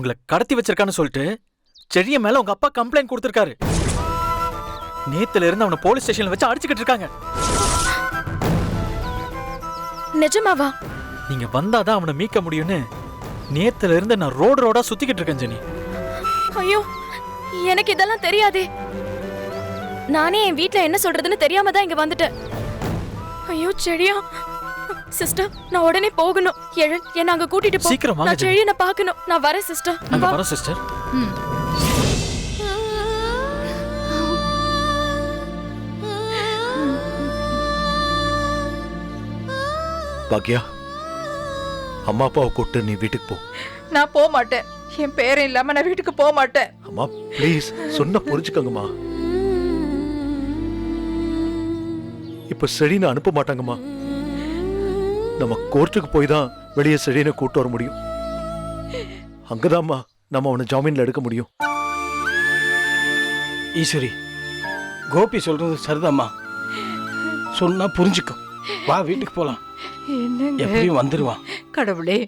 உங்களை கடத்தி வச்சிருக்கான்னு சொல்லிட்டு செடிய மேல உங்க அப்பா கம்ப்ளைண்ட் கொடுத்திருக்காரு. நேத்துல இருந்து அவனை போலீஸ் ஸ்டேஷன்ல வச்சு அடிச்சுக்கிட்டு இருக்காங்க. நிஜமாவா? நீங்க வந்தாதான் அவனை மீட்க முடியும்னு நேத்துல இருந்து நான் ரோடு ரோடா சுத்திக்கிட்டு இருக்கேன் ஜெனி. ஐயோ எனக்கு இதெல்லாம் தெரியாதே. நானே என் வீட்ல என்ன சொல்றதுன்னு தெரியாம தான் இங்க வந்துட்டேன். ஐயோ செடியா. சிஸ்டர் நான் உடனே போகணும். எழல் என்ன அங்க கூட்டிட்டு போ. சீக்கிரம் வாங்க, நான் ஜெனி. செழியனை பார்க்கணும். நான் வரேன் சிஸ்டர் அங்க வா. வரோம் சிஸ்டர் பாக்யா அம்மா அப்பாவை கூப்பிட்டு நீ வீட்டுக்கு போ. நான் போக மாட்டேன். என் பேரன் இல்லாம நான் வீட்டுக்கு போக மாட்டேன். அம்மா ப்ளீஸ் சொன்ன புரிஞ்சுக்கங்கம்மா. இப்ப செடினை அனுப்ப மாட்டாங்கம்மா. நம்ம கோர்ட்டுக்கு போய் தான் வெளியே செடினை கூட்டு வர முடியும். அங்கதாம்மா நம்ம அவனை ஜாமீன்ல எடுக்க முடியும். ஈஸ்வரி கோபி சொல்றது சரிதாம்மா. சொன்னா புரிஞ்சுக்கும். வா வீட்டுக்கு போலாம். என்னங்க? எப்படியும் வந்துருவான் கடவுளே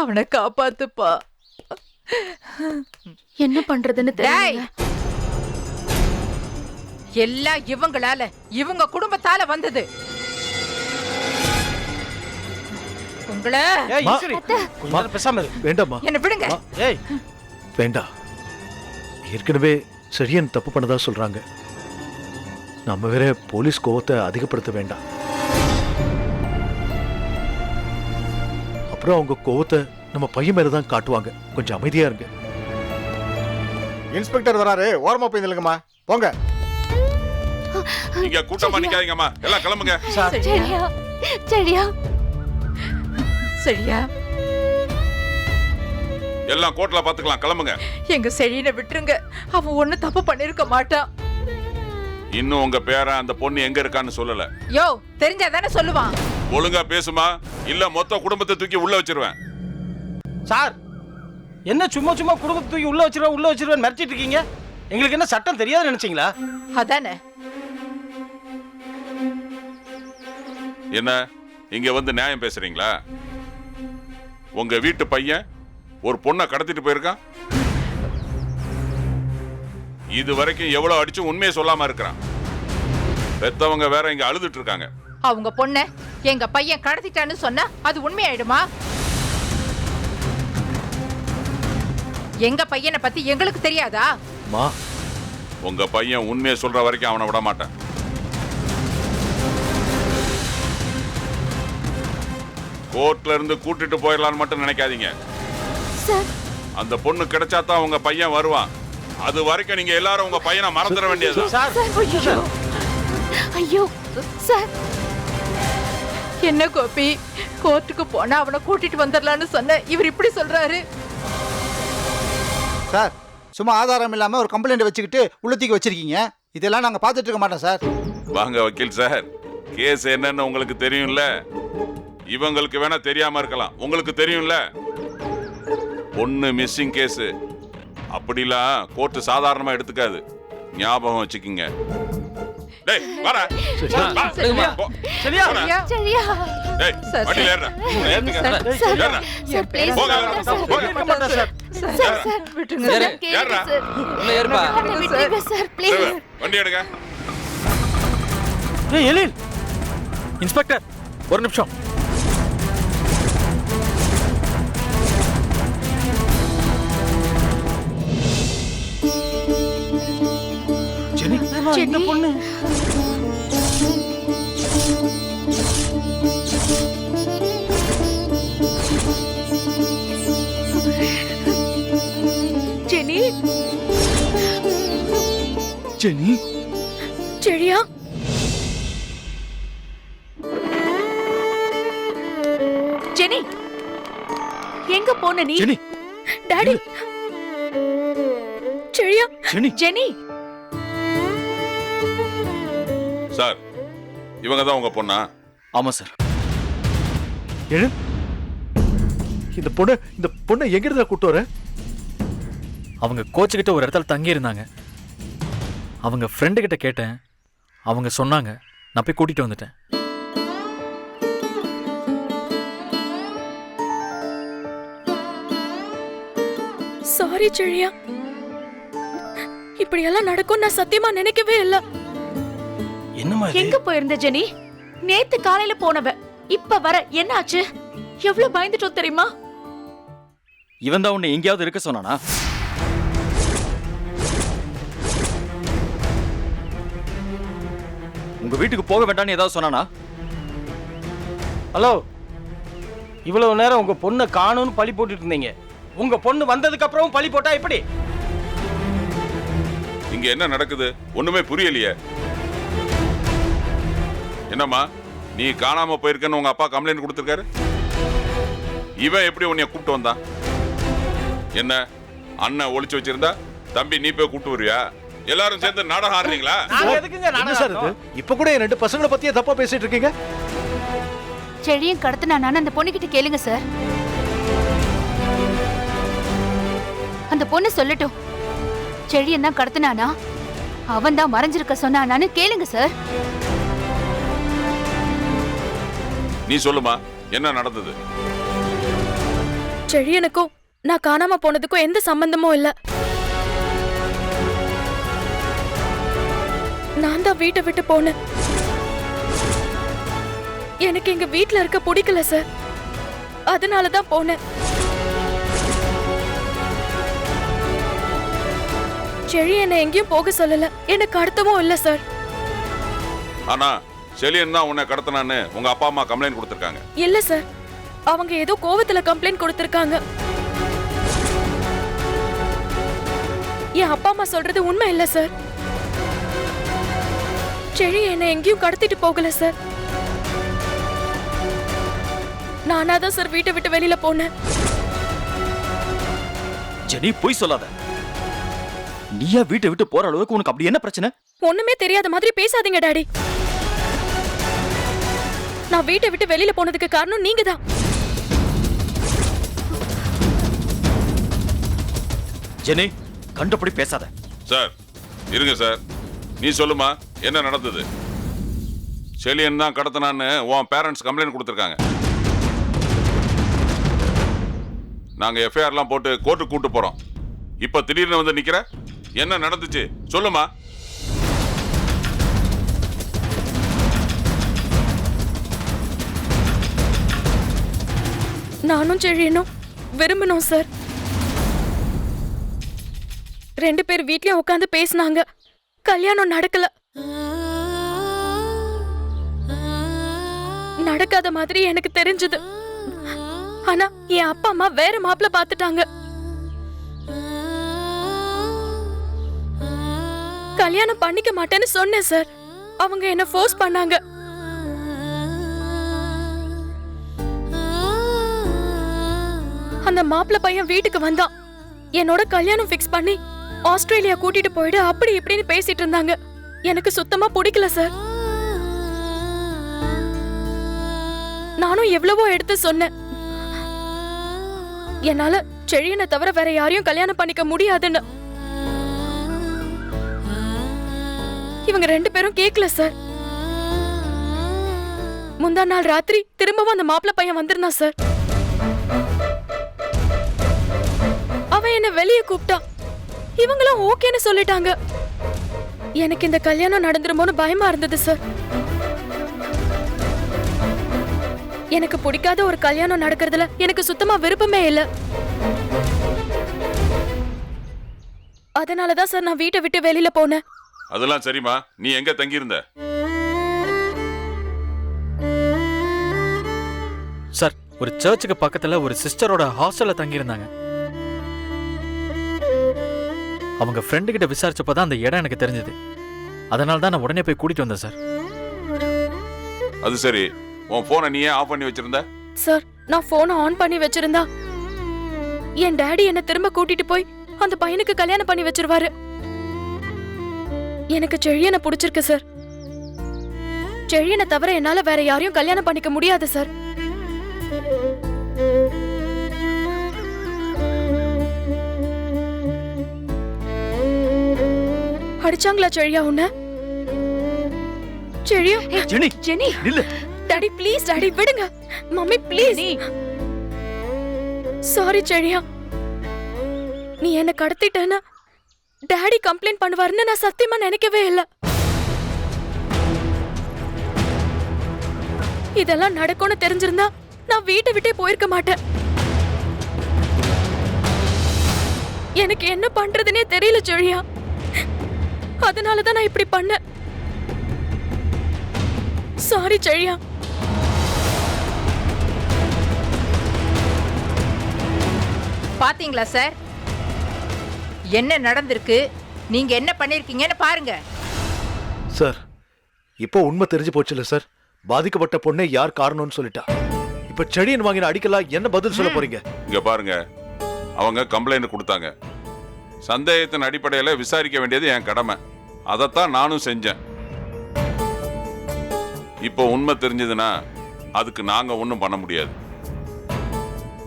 அவனை காப்பாத்துப்பா. என்ன பண்றதுன்னு தெரியல. எல்லாம் இவங்களால இவங்க குடும்பத்தால வந்தது. உங்களை ஏய் மா. ஈஸ்வரி கொஞ்ச நேரம் பேசாம இரு. வேண்டாம்மா. என்ன விடுங்க. ஏய். வேண்டாம். ஏற்கனவே செடியன் தப்பு பண்ணதா சொல்றாங்க. நம்ம வேற போலீஸ் கோவத்தை அதிகப்படுத்த வேண்டாம். அப்புறம் அவங்க கோவத்தை நம்ம பையன் மேல தான் காட்டுவாங்க. கொஞ்சம் அமைதியா இருங்க. இன்ஸ்பெக்டர் வராரு. ஓரமா போய் நில்லுங்கம்மா. போங்க. நீங்க கூட்டமா நிக்காதீங்கம்மா. எல்லாம் கிளம்புங்க. சார் சரியா செடியா சரியா? எல்லாம் கோர்ட்ல பாத்துக்கலாம். கிளம்புங்க. எங்க செழியனை விட்டுருங்க. அவன் ஒண்ணு தப்பு பண்ணிருக்க மாட்டான். இன்னும் உங்க பேரன் அந்த பொண்ணு எங்க இருக்கான்னு சொல்லல. யோ தெரிஞ்சாதானே சொல்லுவான். ஒழுங்கா பேசுமா? இல்ல மொத்த குடும்பத்தை தூக்கி உள்ள வச்சிருவேன். சார் என்ன சும்மா சும்மா குடும்பத்தை தூக்கி உள்ள வச்சிருவேன் உள்ள வச்சிருவேன் மிரட்டிட்டு இருக்கீங்க? எங்களுக்கு என்ன சட்டம் தெரியாது நினைச்சீங்களா? அதானே. என்ன? இங்க வந்து நியாயம் பேசுறீங்களா? உங்க வீட்டு பையன் ஒரு பொண்ணை கடத்திட்டு போயிருக்கான்? இது வரைக்கும் எவ்வளவு அடிச்சும் உண்மையை சொல்லாம இருக்கிறான். பெத்தவங்க வேற இங்க அழுதுட்டு இருக்காங்க. அவங்க பொண்ண எங்க பையன் கடத்திட்டான்னு சொன்னா அது உண்மையாயிடுமா? எங்க பையனை பத்தி எங்களுக்கு தெரியாதா? உங்க பையன் உண்மையை சொல்ற வரைக்கும் அவனை விட மாட்டேன். கோர்ட்ல இருந்து கூட்டிட்டு போயிடலான்னு மட்டும் நினைக்காதீங்க. சார். அந்த பொண்ணு கிடைச்சா தான் உங்க பையன் வருவான். அது வரைக்கும் நீங்க எல்லாரும் உங்க பையனை மறந்துட வேண்டியது சார். ஐயோ. ஐயோ சார். என்ன கோபி? கோர்ட்டுக்கு போனா அவனை கூட்டிட்டு வந்துடலான்னு சொன்ன இவர் இப்படி சொல்றாரு? சார் சும்மா ஆதாரம் இல்லாம ஒரு கம்ப்ளைண்ட் வச்சுக்கிட்டு உள்ளத்துக்கு வச்சிருக்கீங்க. இதெல்லாம் நாங்க பார்த்துட்டு இருக்க மாட்டோம் சார். வாங்க வக்கீல் சார். கேஸ் என்னன்னு உங்களுக்கு தெரியும்ல? இவங்களுக்கு வேணா தெரியாம இருக்கலாம். உங்களுக்கு தெரியும்ல? பொண்ணு மிஸ்ஸிங் கேஸ் அப்படிலாம் கோர்ட்டு சாதாரணமா எடுத்துக்காது. ஞாபகம் வச்சுக்கிங்க. டேய் வாடா. வா, சரியா? போ. சரியா? டேய் வண்டியில ஏறுடா. ஏத்துங்க. சார், பேரை போங்க. போங்க. மாட்டேன் சார் சார், சார். விட்டுருங்க சார் ஏறுடா. ப்ளீஸ் வண்டி எடுங்க. இன்ஸ்பெக்டர் ஒரு நிமிஷம். இந்த பொண்ணு. ஜெனி. ஜெனி. செடியா ஜெனி. எங்க போன நீ? Jeni. Daddy. Chezhiya Jeni. Jenny. Sir இவங்க தான் உங்க பொண்ணா? ஆமா சார். எழு. இந்த பொண்ணு இந்த பொண்ணை எங்க இருந்தா கூட்டு வர? அவங்க கோச்சுக்கிட்ட ஒரு இடத்துல தங்கி இருந்தாங்க அவங்க ஃப்ரெண்டு கிட்ட கேட்டேன். அவங்க சொன்னாங்க. நான் போய் கூட்டிட்டு வந்துட்டேன். சாரி செழியா. இப்படி எல்லாம் நடக்கும் நான் சத்தியமா நினைக்கவே இல்ல. என்னம்மா இது? எங்க போயிருந்த ஜெனி? நேத்து காலையில போனவ. இப்ப வர என்னாச்சு? எவ்வளவு பயந்துட்டோம் தெரியுமா? இவன் தான் உன்னை எங்கேயாவது இருக்க சொன்னானா? உங்க வீட்டுக்கு போக வேண்டாம்னு ஏதாவது சொன்னானா? ஹலோ? இவ்வளவு நேரம் உங்க பொண்ணை காணும்னு பழி போட்டுட்டு இருந்தீங்க. உங்க பொண்ணு வந்ததுக்கு அப்புறமும் பழி போட்டா எப்படி? இங்க என்ன நடக்குது? ஒண்ணுமே புரியலையே. என்னம்மா நீ காணாம போயிருக்கன்னு உங்க அப்பா கம்ப்ளைண்ட் கொடுத்திருக்காரு? இவன் எப்படி உன்னைய கூப்பிட்டு வந்தான்? என்ன அண்ணன் ஒளிச்சு வச்சிருந்தா தம்பி நீ போய் கூப்பிட்டு வருவியா? எல்லாரும் சேர்ந்து நாடகம் ஆடுறீங்களா? என்ன சார் இது? இப்ப கூட என் ரெண்டு பசங்களை பத்தியே தப்பா பேசிட்டு இருக்கீங்க? செழியும் கடத்தினானு அந்த பொண்ணுகிட்ட கேளுங்க சார். அந்த பொண்ணு சொல்லட்டும். செழியன் தான் கடத்தினானா? அவன் தான் மறைஞ்சிருக்க சொன்னானான்னு கேளுங்க சார். நீ சொல்லுமா என்ன நடந்தது? செழியனுக்கும் நான் காணாம போனதுக்கும் எந்த சம்பந்தமும் இல்ல. நான் தான் வீட்டை விட்டு போனேன். எனக்கு எங்க வீட்ல இருக்க பிடிக்கல சார். அதனால தான் போனேன். செழி என்னை எங்கேயும் போக சொல்லல. எனக்கு அடுத்தவும் இல்ல சார். ஆனா செலியன் தான் உன்னை கடத்தினான்னு உங்க அப்பா அம்மா கம்ப்ளைண்ட் கொடுத்திருக்காங்க. இல்ல சார் அவங்க ஏதோ கோவத்துல கம்ப்ளைண்ட் கொடுத்திருக்காங்க. என் அப்பா அம்மா சொல்றது உண்மை இல்ல சார் செழி என்னை எங்கேயும் கடத்திட்டு போகல சார் நானா தான் சார் வீட்டை விட்டு வெளியில போனேன். ஜெனி பொய் சொல்லாத. நீயா வீட்டை விட்டு போற அளவுக்கு உனக்கு அப்படி என்ன பிரச்சனை? ஒண்ணுமே தெரியாத மாதிரி பேசாதீங்க டாடி. நான் வீட்டை விட்டு வெளியில போனதுக்கு காரணம் நீங்க தான் ஜெனி கண்டபடி பேசாத. சார் இருங்க சார். நீ சொல்லுமா என்ன நடந்தது? செலியன் தான் கடத்தினான்னு உன் பேரண்ட்ஸ் கம்ப்ளைண்ட் கொடுத்துருக்காங்க. நாங்க எஃப்ஐஆர்லாம் போட்டு கோர்ட்டுக்கு கூட்டு போறோம். இப்ப திடீர்னு வந்து நிக்கிற? என்ன நடந்துச்சு? சொல்லுமா. நானும் செழியனும் விரும்பினோம் சார். ரெண்டு பேர் வீட்லயும் உட்காந்து பேசினாங்க. கல்யாணம் நடக்கல. நடக்காத மாதிரி எனக்கு தெரிஞ்சது. ஆனா என் அப்பா அம்மா வேற மாப்பிள்ள பார்த்துட்டாங்க. கல்யாணம் பண்ணிக்க மாட்டேன்னு சொன்னேன் சார். அவங்க என்ன ஃபோர்ஸ் பண்ணாங்க. அந்த மாப்பிள்ள பையன் வீட்டுக்கு வந்தான். என்னோட கல்யாணம் ஃபிக்ஸ் பண்ணி ஆஸ்திரேலியா கூட்டிட்டு போயிடு அப்படி இப்படின்னு பேசிட்டு இருந்தாங்க. எனக்கு சுத்தமா பிடிக்கல சார் நானும் எவ்வளவோ எடுத்து சொன்னேன். என்னால செழியனை தவிர வேற யாரையும் கல்யாணம் பண்ணிக்க முடியாதுன்னு. இவங்க ரெண்டு பேரும் கேக்கல சார் முந்தா நாள் ராத்திரி திரும்பவும் அந்த மாப்பிள்ள பையன் வந்திருந்தான் சார் அவன் என்ன வெளியே கூப்பிட்டான். இவங்களும் ஓகேன்னு சொல்லிட்டாங்க. எனக்கு இந்த கல்யாணம் நடந்துருமோன்னு பயமா இருந்தது சார் எனக்கு பிடிக்காத ஒரு கல்யாணம் நடக்கிறதுல எனக்கு சுத்தமா விருப்பமே இல்ல. அதனாலதான் சார் நான் வீட்டை விட்டு வெளியில போனேன். அதெல்லாம் சரிம்மா. நீ எங்க தங்கியிருந்த? சார் ஒரு சர்ச்சுக்கு பக்கத்துல ஒரு சிஸ்டரோட ஹாஸ்டல்ல தங்கியிருந்தாங்க. அவங்க ஃப்ரெண்டு கிட்ட விசாரிச்சப்போ தான் அந்த இடம் எனக்கு தெரிஞ்சது. அதனால தான் நான் உடனே போய் கூட்டிட்டு வந்தேன் சார். அது சரி. உன் போனை நீ ஏன் ஆஃப் பண்ணி வச்சிருந்த? சார் நான் போனை ஆன் பண்ணி வச்சிருந்தா என் டாடி என்ன திரும்ப கூட்டிட்டு போய் அந்த பையனுக்கு கல்யாணம் பண்ணி வச்சிருவாரு. எனக்கு செழியனை பிடிச்சிருக்கு சார். செழியனை தவிர என்னால வேற யாரையும் கல்யாணம் பண்ணிக்க முடியாது சார். அடிச்சாங்களா செழியா உன்ன? செழியா? ஜெனி. ஜெனி. நில்லு. டாடி ப்ளீஸ் டாடி விடுங்க. Mummy please. சாரி செழியா. நீ என்ன கடத்திட்டேன்னா டாடி கம்ப்ளைண்ட் பண்ணுவாருன்னு நான் சத்தியமா நினைக்கவே இல்லை. இதெல்லாம் நடக்கும்னு தெரிஞ்சிருந்தா நான் வீட்டை விட்டே போயிருக்க மாட்டேன். எனக்கு என்ன பண்றதுனே தெரியல ஜொழியா அதனால தான் நான் இப்படி பண்ணேன். சாரி ஜெழியா பாத்தீங்களா சார் என்ன நடந்திருக்கு? நீங்க என்ன பண்ணிருக்கீங்கன்னு பாருங்க. சார் இப்போ உண்மை தெரிஞ்சு போச்சுல்ல சார் பாதிக்கப்பட்ட பொண்ணை யார் காரணம்னு சொல்லிட்டா? இப்ப செடியன் வாங்கின அடிக்கலாம் என்ன பதில் சொல்ல போறீங்க? இங்க பாருங்க. அவங்க கம்ப்ளைண்ட் கொடுத்தாங்க. சந்தேகத்தின் அடிப்படையில் விசாரிக்க வேண்டியது என் கடமை. அதைத்தான் நானும் செஞ்சேன். இப்போ உண்மை தெரிஞ்சதுன்னா அதுக்கு நாங்க ஒன்றும் பண்ண முடியாது.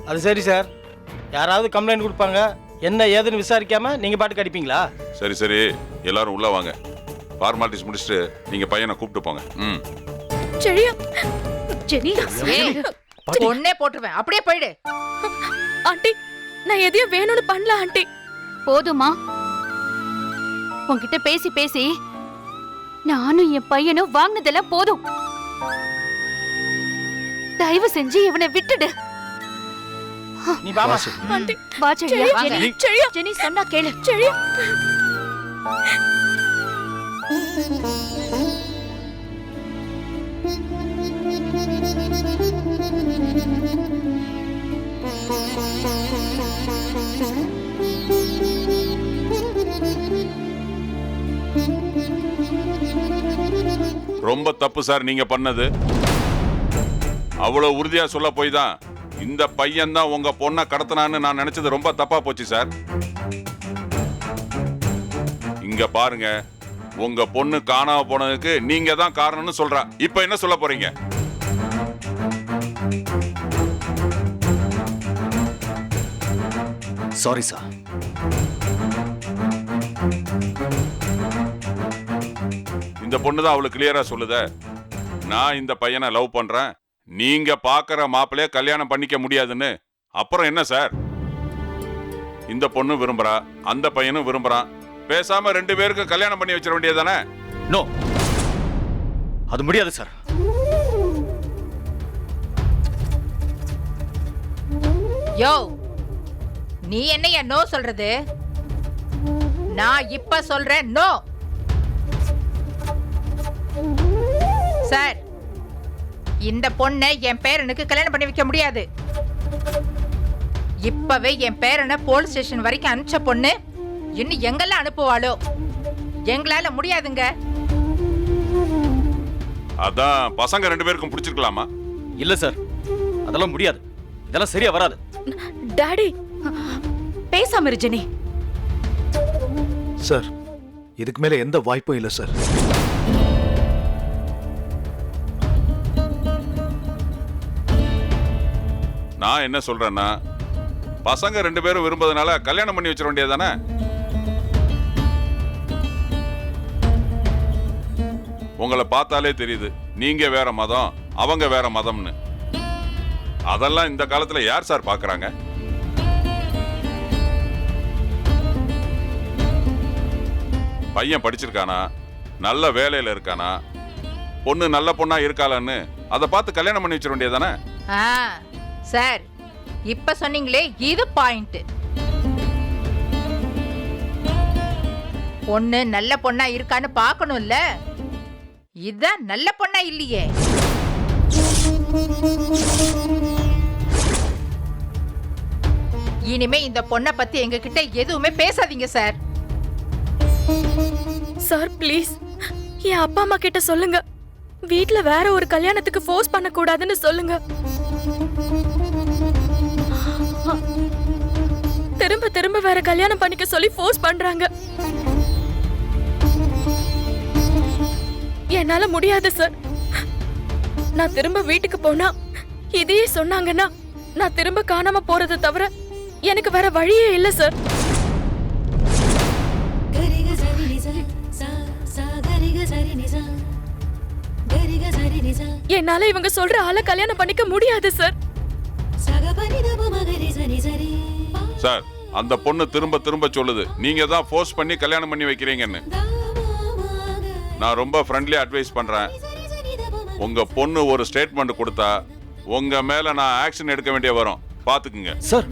அது சரி சார். யாராவது கம்ப்ளைண்ட் கொடுப்பாங்க என்ன ஏதுன்னு விசாரிக்காம நீங்க பாட்டுக்கு அடிப்பீங்களா? சரி சரி. எல்லாரும் உள்ள வாங்க. ஃபார்மாலிட்டிஸ் முடிச்சுட்டு நீங்க பையனை கூப்பிட்டு போங்க. ம். செழியா ஏய், பொண்ணே போட்டுருவேன். அப்படியே போயிடு. ஆண்டி நான் எதையும் வேணும்னு பண்ணல ஆண்டி. போதுமா உன்கிட்ட பேசி பேசி நானும் என் பையனும் வாங்கினதெல்லாம் போதும். தயவு செஞ்சு இவனை விட்டுடு. நீ பாமா ஆண்டி. வா செழியா செழியா, ஜெனி செழியா ஜெனி சொன்னா கேளு. செழியா ரொம்ப தப்பு சார் நீங்க பண்ணது. அவ்வளவு உறுதியா சொல்ல போய் தான் இந்த பையன் தான் உங்க பொண்ணை கடத்தினான்னு நான் நினைச்சது ரொம்ப தப்பா போச்சு சார். இங்க பாருங்க உங்க பொண்ணு காணாம போனதுக்கு நீங்க தான் காரணம்னு சொல்றா. இப்ப என்ன சொல்ல போறீங்க? சாரி சார் இந்த பொண்ணு தான் அவளுக்கு கிளியரா சொல்லுத. நான் இந்த பையனை லவ் பண்றேன். நீங்க பாக்குற மாப்பிள்ளைய கல்யாணம் பண்ணிக்க முடியாதுன்னு. அப்புறம் என்ன சார் இந்த பொண்ணு விரும்புறா அந்த பையனும் விரும்புறான். பேசாம ரெண்டு பேருக்கும் கல்யாணம் பண்ணி வச்சிட வேண்டியதானே நோ அது முடியாது சார் யோ நீ என்னைய நோ சொல்றது? நான் இப்ப சொல்றேன் நோ சார் இந்த பொண்ணை என் பேரனுக்கு கல்யாணம் பண்ணி வைக்க முடியாது. இப்பவே என் பேரனை போலீஸ் ஸ்டேஷன் வரைக்கும் அனுப்பிச்ச பொண்ணு இன்னும் எங்கெல்லாம் அனுப்புவாளோ? எங்களால முடியாதுங்க. அதான் பசங்க ரெண்டு பேருக்கும் பிடிச்சிருக்கலாமா? இல்ல சார் அதெல்லாம் முடியாது. இதெல்லாம் சரியா வராது. டாடி பேசாம இரு ஜெனி. சார் இதுக்கு மேல எந்த வாய்ப்பும் இல்லை சார். நான் என்ன சொல்றேன்னா பசங்க ரெண்டு பேரும் விரும்புறதுனால கல்யாணம் பண்ணி வச்சிட வேண்டியதானே உங்களை பார்த்தாலே தெரியுது நீங்க வேற மதம் அவங்க வேற மதம்னு. அதெல்லாம் இந்த காலத்துல யார் சார் பாக்குறாங்க? பையன் படிச்சிருக்கானா? நல்ல வேலையில இருக்கானா? பொண்ணு நல்ல பொண்ணா இருக்காளான்னு அதை பார்த்து கல்யாணம் பண்ணி வச்சிட வேண்டியதானே சார் இப்ப சொன்னீங்களே இது பாயிண்ட் பொண்ணு நல்ல பொண்ணா இருக்கான்னு பார்க்கணும்ல. இதான் நல்ல பொண்ணா இல்லையே. இனிமே இந்த பொண்ணை பத்தி எங்ககிட்ட எதுவுமே பேசாதீங்க சார். Sir please. என் அப்பா அம்மா கிட்ட சொல்லுங்க. வீட்ல வேற ஒரு கல்யாணத்துக்கு ஃபோர்ஸ் பண்ண கூடாதுன்னு சொல்லுங்க. திரும்ப திரும்ப வேற கல்யாணம் பண்ணிக்க சொல்லி ஃபோர்ஸ் பண்றாங்க. என்னால முடியாது சார் நான் திரும்ப வீட்டுக்கு போனா இதையே சொன்னாங்கன்னா நான் திரும்ப காணாம போறதை தவிர எனக்கு வேற வழியே இல்ல சார் என்னால இவங்க சொல்ற ஆளை கல்யாணம் பண்ணிக்க முடியாது சார் சார் அந்த பொண்ணு திரும்ப திரும்ப சொல்லுது. நீங்க தான் ஃபோர்ஸ் பண்ணி கல்யாணம் பண்ணி வைக்கிறீங்கன்னு. நான் ரொம்ப ஃப்ரெண்ட்லி அட்வைஸ் பண்றேன். உங்க பொண்ணு ஒரு ஸ்டேட்மெண்ட் கொடுத்தா உங்க மேல நான் ஆக்ஷன் எடுக்க வேண்டிய வரும். பாத்துக்குங்க. சார்.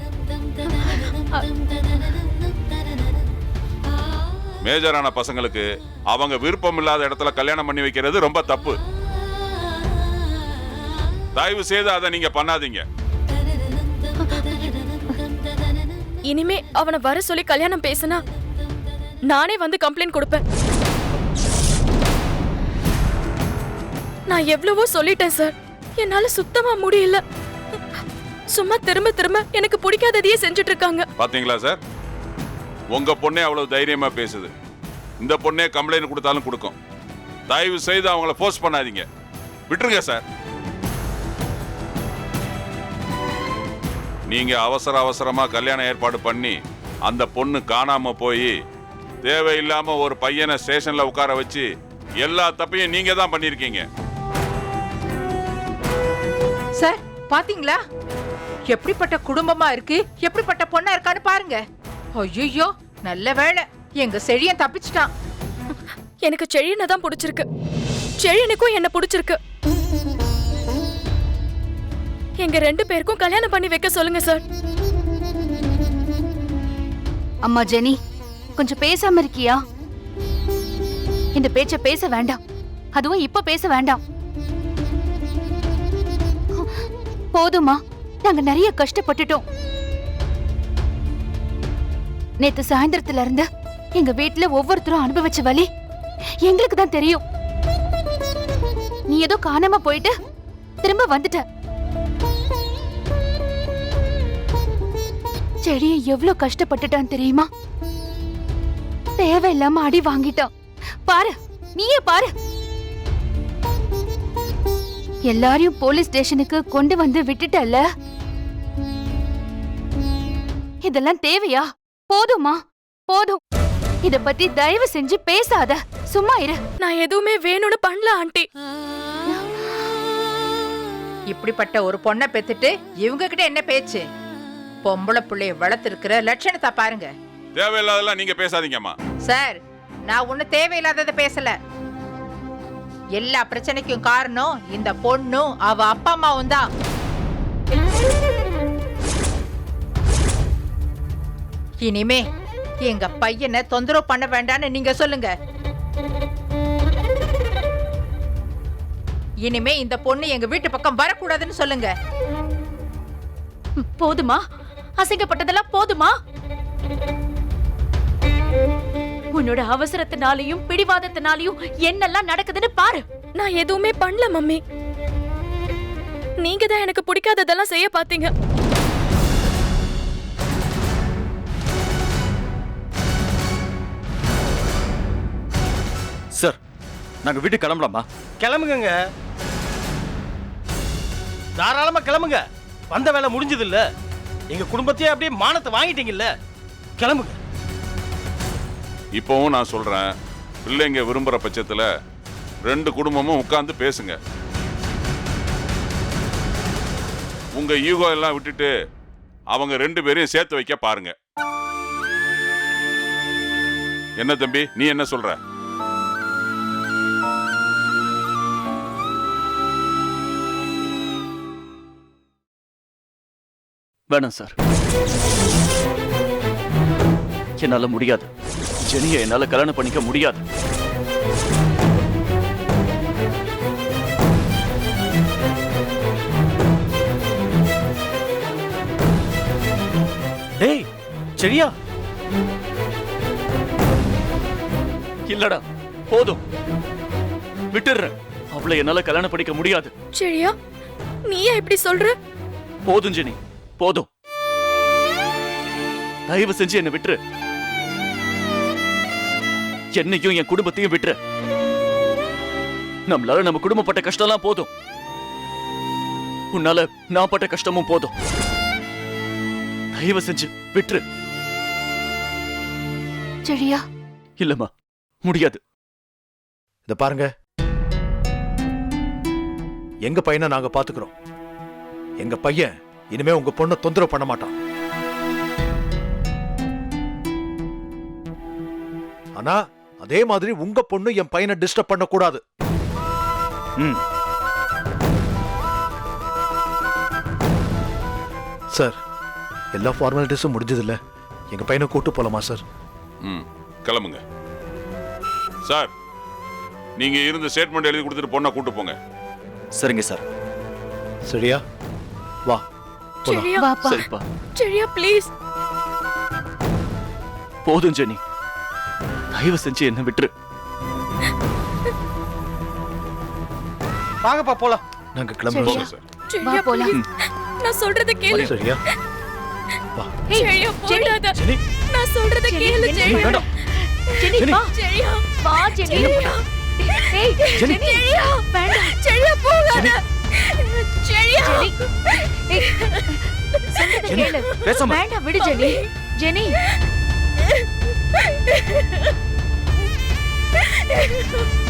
மேஜரான பசங்களுக்கு அவங்க விருப்பம் இல்லாத இடத்துல கல்யாணம் பண்ணி வைக்கிறது ரொம்ப தப்பு. தயவு செய்து அதை நீங்க பண்ணாதீங்க. இனிமே அவனை வர சொல்லி கல்யாணம் பேசினா நானே வந்து கம்ப்ளைண்ட் கொடுப்பேன். நான் எவ்வளவோ சொல்லிட்டேன் சார் என்னால சுத்தமா முடியல. சும்மா திரும்ப திரும்ப எனக்கு பிடிக்காததையே செஞ்சுட்டு இருக்காங்க பாத்தீங்களா சார் உங்க பொண்ணே அவ்வளவு தைரியமா பேசுது. இந்த பொண்ணே கம்ப்ளைண்ட் கொடுத்தாலும் கொடுக்கும். தயவு செய்து அவங்கள போஸ்ட் பண்ணாதீங்க. விட்டுருங்க சார் நீங்க அவசர அவசரமா கல்யாணம் ஏற்பாடு பண்ணி அந்த பொண்ணு காணாம போய் தேவையில்லாம ஒரு பையனை ஸ்டேஷன்ல உட்கார வச்சு எல்லா தப்பையும் நீங்க தான் பண்ணிருக்கீங்க சார் பாத்தீங்களா? எப்படிப்பட்ட குடும்பமா இருக்கு எப்படிப்பட்ட பொண்ணா இருக்கான்னு பாருங்க. ஐயோ நல்ல வேளை எங்க செழியன் தப்பிச்சிட்டான். எனக்கு செழியனை தான் பிடிச்சிருக்கு. செழியனுக்கும் என்ன பிடிச்சிருக்கு. எங்க ரெண்டு பேருக்கும் கல்யாணம் பண்ணி வைக்க சொல்லுங்க சார். அம்மா ஜெனி கொஞ்சம் பேசாம இருக்கியா? இந்த பேச்ச பேச வேண்டாம். அதுவும் இப்ப பேச வேண்டாம். போதுமா நாங்க நிறைய கஷ்டப்பட்டுட்டோம். நேத்து சாயந்தரத்துல இருந்து எங்க வீட்டுல ஒவ்வொருத்தரும் அனுபவிச்ச வழி எங்களுக்கு தான் தெரியும். நீ ஏதோ காணாம போயிட்டு திரும்ப வந்துட்ட. செடியை எவ்வளவு கஷ்டப்பட்டுட்டான் தெரியுமா? தேவையில்லாம அடி வாங்கிட்டான். பாரு நீயே பாரு. எல்லாரையும் போலீஸ் ஸ்டேஷனுக்கு கொண்டு வந்து விட்டுட்டல்ல? இதெல்லாம் தேவையா? போதுமா? போதும். இத பத்தி தயவு செஞ்சு பேசாத. சும்மா இரு. நான் எதுவுமே வேணும்னு பண்ணல ஆண்டி. இப்படிப்பட்ட ஒரு பொண்ணை பெத்துட்டு இவங்க கிட்ட என்ன பேச்சு? பொம்பளை புள்ளைய வளர்த்திருக்கிற லட்சணத்தை பாருங்க. தேவையில்லாதெல்லாம் நீங்க பேசாதீங்கம்மா. சார் நான் ஒண்ணு தேவையில்லாததை பேசல. எல்லா பிரச்சனைக்கும் காரணம் இந்த பொண்ணும் அவ அப்பா அம்மாவும் தான். இனிமே எங்க பையனை தொந்தரவு பண்ண வேண்டாம்னு நீங்க சொல்லுங்க. இனிமே இந்த பொண்ணு எங்க வீட்டு பக்கம் வரக்கூடாதுன்னு சொல்லுங்க. போதுமா? அசிங்கப்பட்டதெல்லாம் போதுமா? உன்னோட அவசரத்தினாலையும் பிடிவாதத்தினாலையும் என்னெல்லாம் நடக்குதுன்னு பாரு. நான் எதுவுமே பண்ணல மம்மி. நீங்க தான் எனக்கு பிடிக்காததெல்லாம் செய்ய பாத்தீங்க. சார் நாங்க வீட்டுக்கு கிளம்பலாமா? கிளம்புங்க தாராளமா கிளம்புங்க. வந்த வேலை முடிஞ்சது இல்ல எங்க குடும்பத்தையே அப்படியே மானத்தை வாங்கிட்டீங்கல்ல? கிளம்புங்க. இப்போவும் நான் சொல்றேன் பிள்ளைங்க விரும்புற பட்சத்துல ரெண்டு குடும்பமும் உட்கார்ந்து பேசுங்க. உங்க ஈகோ எல்லாம் விட்டுட்டு அவங்க ரெண்டு பேரையும் சேர்த்து வைக்க பாருங்க. என்ன தம்பி நீ என்ன சொல்ற? வேணாம் சார். என்னால முடியாது. ஜெனியை என்னால கல்யாணம் பண்ணிக்க முடியாது. டேய் சரியா இல்லடா போதும். விட்டுடுறேன். அவளை என்னால கல்யாணம் பண்ணிக்க முடியாது. செழியா நீயே இப்படி சொல்ற? போதும் ஜெனி. போதும். தயவு செஞ்சு என்னை விட்டுரு. என்னையும் என் குடும்பத்தையும் விட்டுரு. நம்மளால நம்ம குடும்பப்பட்ட கஷ்டம்லாம் போதும். உன்னால நான் பட்ட கஷ்டமும் போதும். தயவு செஞ்சு விட்டுரு. செடியா இல்லம்மா முடியாது. இத பாருங்க. எங்க பையனை நாங்க பாத்துக்கிறோம். எங்க பையன் இனிமே உங்க பொண்ணை தொந்தரவு பண்ண மாட்டான் ஆனா அதே மாதிரி உங்க பொண்ணு என் பையனை டிஸ்டர்ப் பண்ண கூடாது ம். சார் எல்லா ஃபார்மாலிட்டிஸும் முடிஞ்சதில்ல. எங்க பையனை கூட்டு போலாமா சார்? ம் கிளம்புங்க. சார் நீங்க இருந்த ஸ்டேட்மெண்ட் எழுதி கொடுத்துட்டு பொண்ணை கூட்டு போங்க. சரிங்க சார். சரியா? வா. போலாம். செழியா வாப்பா. சரிப்பா. செழியா ப்ளீஸ். போதும் ஜெனி. தயவு செஞ்சு என்ன விட்டுரு. வாங்கப்பா போலாம். நாங்க கிளம்புறோம்? சார். போலாம். ப்ளீஸ். நான் சொல்றத கேளு. சரியா செழியா போடாத. ஜெனி. நான் சொல்றத கேளு செழியா வேண்டாம். ஜெனி. வா செழியா வா ஜெனி. ஏய் ஜெனி. வேண்டாம். போகாத. செழியா ஏய் சொல்றத ஜெனி, கேளு. பேசாம. வேண்டாம் விடு ஜெனி. ஜெனி.